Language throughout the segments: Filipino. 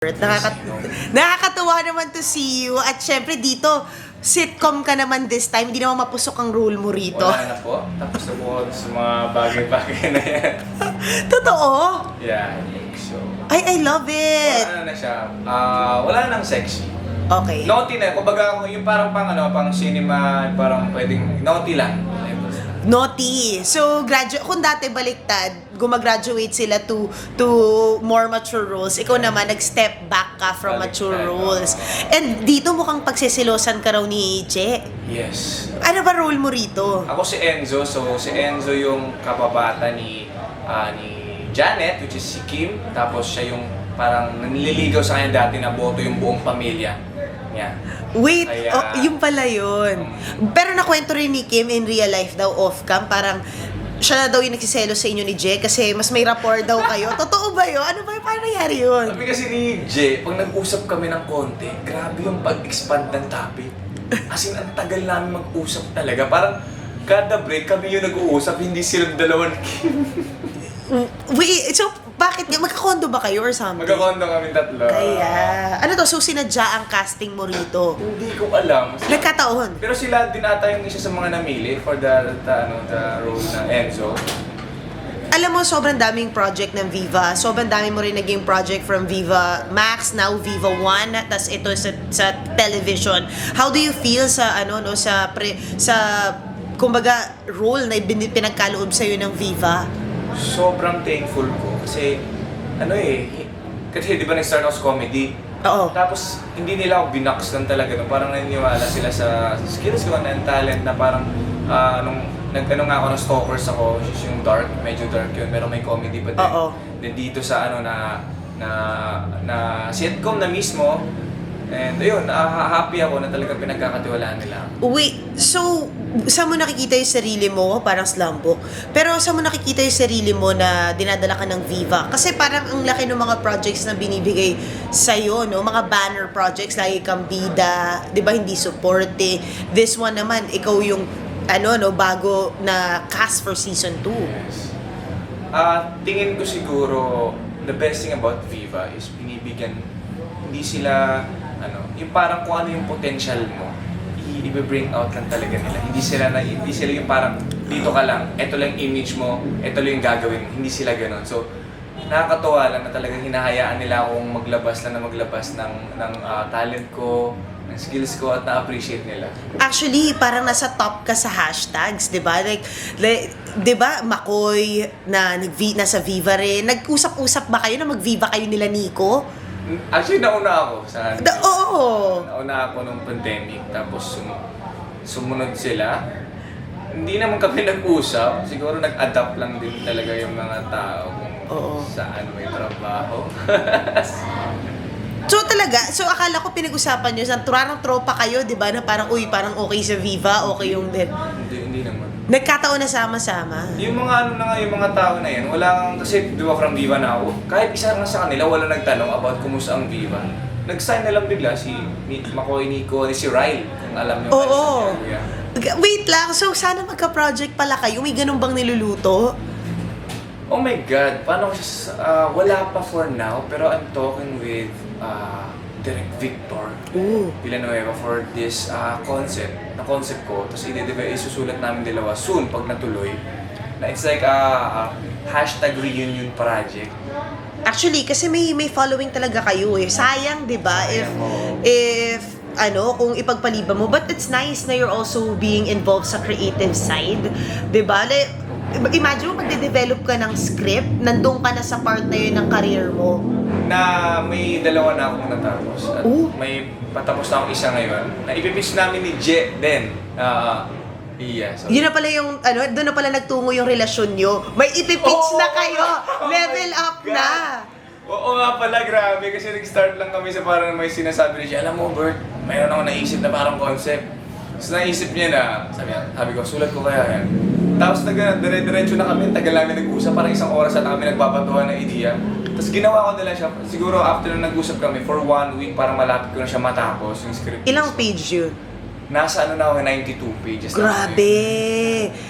Nakaka- nakakatuwa naman to see you. At syempre dito, sitcom ka naman this time. Hindi naman mapusok ang role mo rito. Wala na po. Tapos na po ako sa mga bagay-bagay na yan. Totoo? Yeah, I think so. Ay, I love it. Wala na siya. Ah, wala nang sexy. Okay. Naughty na. Kumbaga, yung parang pang ano, pang cinema, parang pwedeng naughty lang. Naughty. So, gradu- kung dati baliktad, gumagraduate sila to to more mature roles. Ikaw naman, nag-step back ka from mature Baliktad, roles. oo. And dito mukhang pagsisilosan ka raw ni Che. Yes. Ano ba role mo rito? Ako si Enzo. So, si Enzo yung kababata ni ah, ni Janet, which is si Kim. Tapos siya yung parang nanliligaw sa kanya dati na boto yung buong pamilya niya. Wait, Kaya- oh, yung pala yun. Pero nakwento rin ni Kim in real life daw off-cam, parang siya na daw yung nagsiselo sa inyo ni Je kasi mas may rapport daw kayo. Totoo ba yun? Ano ba yung paano nangyari yun? Sabi kasi ni Jay, pag nag-usap kami ng konti, grabe yung pag-expand ng topic. As in, ang tagal namin mag-usap talaga. Parang kada break kami yung nag-uusap, hindi silang dalawan. Wait, so bakit? Magkakondo ba kayo or something? Magkakondo kami tatlo. Kaya, ano to, so sinadya ang casting mo rito? Hindi ko alam. Nagkataon. Pero sila din ata yung isa sa mga namili for the, the, ano, the role na Enzo. Alam mo, sobrang daming project ng Viva. Sobrang dami mo rin naging project from Viva Max, now Viva One, tas ito sa, sa television. How do you feel sa, ano, no, sa, pre, sa, kumbaga, role na bin- pinagkaloob sa'yo ng Viva? Sobrang thankful ko kasi ano eh, kasi di ba nag-start ako sa comedy, Oo. Tapos, hindi nila ako binax lang talaga. No? Parang naniniwala sila sa skills ko and talent na parang ah, nung nag-ano nga ako ng stalkers ako, which is yung dark, medyo dark yun, pero may comedy pa din. Oo. Then dito sa ano na na na sitcom na mismo, and ayun, ah, happy ako na talaga pinagkakatiwalaan nila. Wait, so, saan mo nakikita yung sarili mo? Parang slumbook. Pero saan mo nakikita yung sarili mo na dinadala ka ng Viva? Kasi parang ang laki ng mga projects na binibigay sa'yo, no? Mga banner projects, lagi kang bida, di ba, hindi supporte. This one naman, ikaw yung, ano, no, bago na cast for season 2. Yes. Ah, tingin ko siguro the best thing about Viva is binibigyan hindi sila ano, yung parang kung ano yung potential mo, i-bring out lang talaga nila. Hindi sila na hindi sila yung parang dito ka lang, ito lang yung image mo, ito lang yung gagawin. Hindi sila ganoon. So nakakatuwa lang na talagang hinahayaan nila akong maglabas lang na maglabas ng ng ah, talent ko, ng skills ko at na-appreciate nila. Actually, parang nasa top ka sa hashtags, 'di ba? Like, like 'di ba, Makoy na nag nasa Viva rin. Nag-usap-usap ba kayo na mag-Viva kayo nila Nico? Actually, nauna ako sa Da, oo. Nauna ako nung pandemic, tapos sum- sumunod sila. Hindi naman kami nag-usap. Siguro nag-adapt lang din talaga yung mga tao kung Oo. saan may trabaho. So talaga, so akala ko pinag-usapan nyo, sa turarang tropa kayo, di ba, na parang, uy, parang okay sa Viva, okay yung din. hindi, hindi naman. Nagkataon na sama-sama. Yung mga ano na nga, yung mga tao na yan, wala kang, kasi di ba from Viva na ako, kahit isa lang sa kanila, wala nagtanong about kumusta ang Viva. Nag-sign na lang bigla si ni Makoy Nico, ni si Ryle, kung alam niyo. Oo. G- Wait lang, so sana magka-project pala kayo, may ganun bang niluluto? Oh my God, paano ko siya, ah, wala pa for now, pero I'm talking with uh, Direct Victor Oo. Villanueva for this ah, concept, na concept ko, tapos i-develop, isusulat namin dalawa soon pag natuloy. Na it's like a hashtag reunion project. Actually, kasi may may following talaga kayo eh. Sayang, 'di ba? If oo. if ano, kung ipagpaliban mo. But it's nice na you're also being involved sa creative side. 'Di ba? Like, imagine mo magde-develop ka ng script, nandun ka na sa part na yun ng career mo. Na may dalawa na akong natapos. At Ooh. may patapos na akong isa ngayon. Na ipipitch namin ni Je din. Ah, iya. So, Yun na pala yung, ano, doon na pala nagtungo yung relasyon nyo. May ipipitch Oo! na kayo. Oh my Level up God! na. Oo nga pala, grabe. Kasi nag-start lang kami sa parang may sinasabi ni siya, alam mo, Bert, mayroon ako naisip na parang concept. Tapos naisip niya na, sabi, niya, sabi ko, sulat ko kaya yan. Tapos nag dire-diretso na kami, tagal namin nag-usap, parang isang oras at kami nagpapatuhan ng idea. Tapos ginawa ko nila siya, siguro after na nag-usap kami, for one week, parang malapit ko na siya matapos yung script. Ilang page yun? Nasa ano na ako, 92 pages. na. Grabe.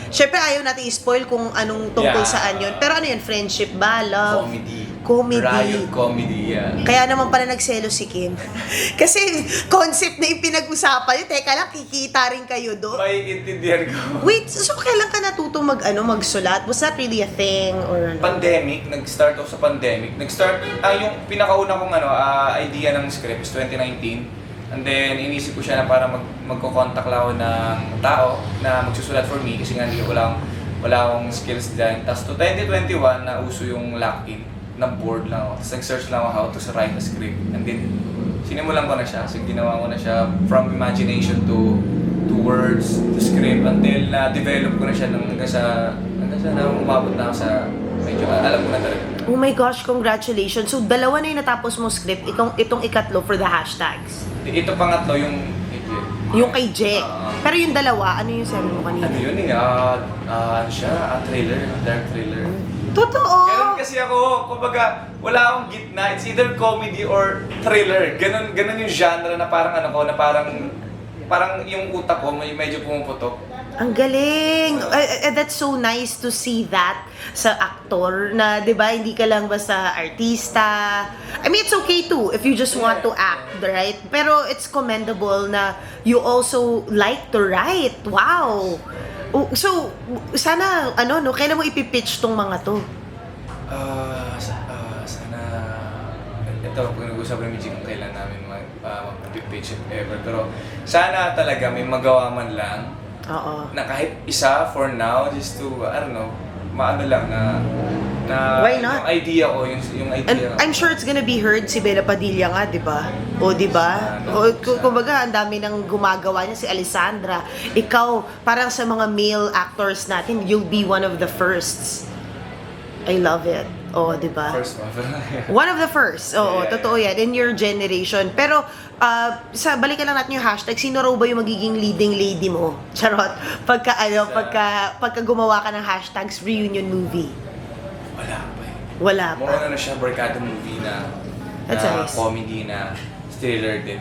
Siyempre, ayaw natin i-spoil kung anong tungkol Yeah. saan yun. Pero ano yun, friendship ba? Love? Comedy. Comedy. Riot comedy, yeah. Kaya naman pala nagselo si Kim. Kasi concept na yung pinag-usapan yun. Teka lang, kikita rin kayo doon. May intindihan ko. Wait, so kailan ka natutong mag, ano, magsulat? Was that really a thing? Or ano? pandemic, nag-start ako sa pandemic. Nag-start, ah, yung pinakauna kong ano, ah, idea ng script is 2019. And then, inisip ko siya na para mag magko-contact lang ako ng tao na magsusulat for me kasi nga hindi ko lang wala akong skills dyan. Tapos to 2021, na uso yung lock-in. Na-board lang ako. Tapos nag-search lang ako how to write a script. And then, sinimulan ko na siya. So, ginawa ko na siya from imagination to to words, to script, until na-develop ko na siya ng hanggang sa, hanggang sa na umabot na ako sa, medyo alam ko na talaga. Oh my gosh, congratulations. So, dalawa na yung natapos mo script. Itong, itong ikatlo for the hashtags. Ito pangatlo yung, Yung kay Je. Ah. Pero yung dalawa, ano yung sabi mo kanina? ano yun eh, ah, ah, ano siya, ah, thriller, dark thriller. Totoo! Ganun kasi ako, kumbaga, wala akong gitna. It's either comedy or thriller. Ganun, ganun yung genre na parang ano ko, na parang, parang yung utak ko may medyo pumuputok. Ang galing! Eh, eh, that's so nice to see that sa aktor na, di ba, hindi ka lang basta artista. I mean, it's okay too if you just want to act, right? Pero it's commendable na you also like to write. Wow! Oh, So, sana, ano, no, kailan mo ipipitch tong mga to? Ah, sa, ah, sana, ito, kung nag-usap namin kung kailan namin mag, uh, mag-pitch if ever. Pero sana talaga may magawa man lang Oo. na kahit isa for now, just to, I don't know, maano lang na, na Why not? yung idea ko, yung, yung And idea I'm sure it's gonna be heard si Bella Padilla nga, di ba? O, di ba? O, k-. Kumbaga, ang dami nang gumagawa niya si Alessandra. Ikaw, parang sa mga male actors natin, you'll be one of the firsts. I love it. O, di ba? First one. One of the first. Oo, Yeah, totoo yan. In your generation. Pero, ah, sa balikan lang natin yung hashtag, sino raw ba yung magiging leading lady mo? Charot. Pagka, ano, pagka, pagka gumawa ka ng hashtags reunion movie. Wala pa eh. Wala pa. ano na siya, barkada movie na, That's na nice. comedy na thriller din.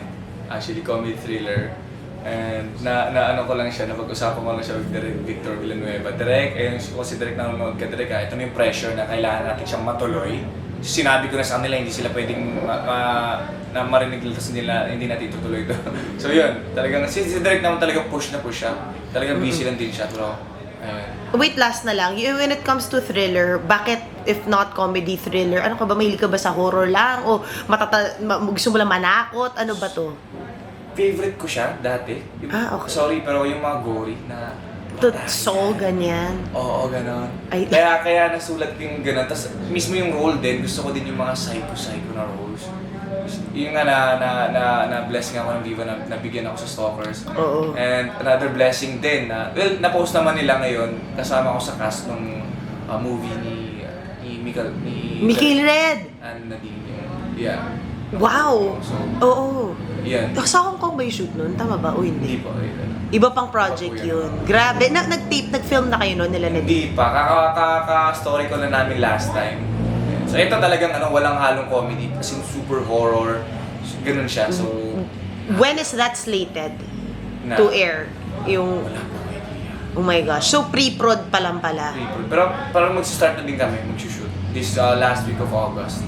Actually, comedy thriller. And na, na ano ko lang siya, napag-usapan ko lang siya with Direk Victor Villanueva. Direk, ayun, kung si Direk nanonood ka, Direk, ah, ito na yung pressure na kailangan natin siyang matuloy. Sinabi ko na sa kanila, hindi sila pwedeng ma, ma- na marinig kasi nila, hindi natin itutuloy ito. so yun, talagang, si, si Direk naman talagang push na push siya. Talagang busy lang din siya, pero, ayun. Wait, last na lang. You- When it comes to thriller, bakit if not comedy thriller, ano ka ba, mahilig ka ba sa horror lang? O matata ma- gusto mo lang manakot? Ano ba to? favorite ko siya dati. Yung, Ah, okay. Sorry, pero yung mga gory na... To soul, ganyan. Oo, ganon. Ay. Kaya, kaya nasulat yung ganon. Tapos mismo yung role din, gusto ko din yung mga psycho-psycho na roles. Yung nga na, na, na, na blessing ako ng Viva na nabigyan ako sa Stalkers. Oo. And another blessing din na, well, na-post naman nila ngayon, kasama ko sa cast ng uh, movie ni, ni Mikael, ni... Mikhail Red! And Nadine yeah. Wow! So, Oo. yan. Sa Hong Kong ba yung shoot nun? Tama ba? O hindi? Hindi po, ano. Iba pang project Iba po yun. Grabe. Na, nag-tape, nag-film na kayo nun nila na Hindi pa. Kaka-story ko na namin last time. So ito talagang ano, walang halong comedy. Kasi super horror. Ganun siya. So, When is that slated na, to air? Yung, Wala po idea. oh my gosh. So, pre-prod pa lang pala. April. Pero parang mag-start na din kami, mag-shoot. This uh, last week of August.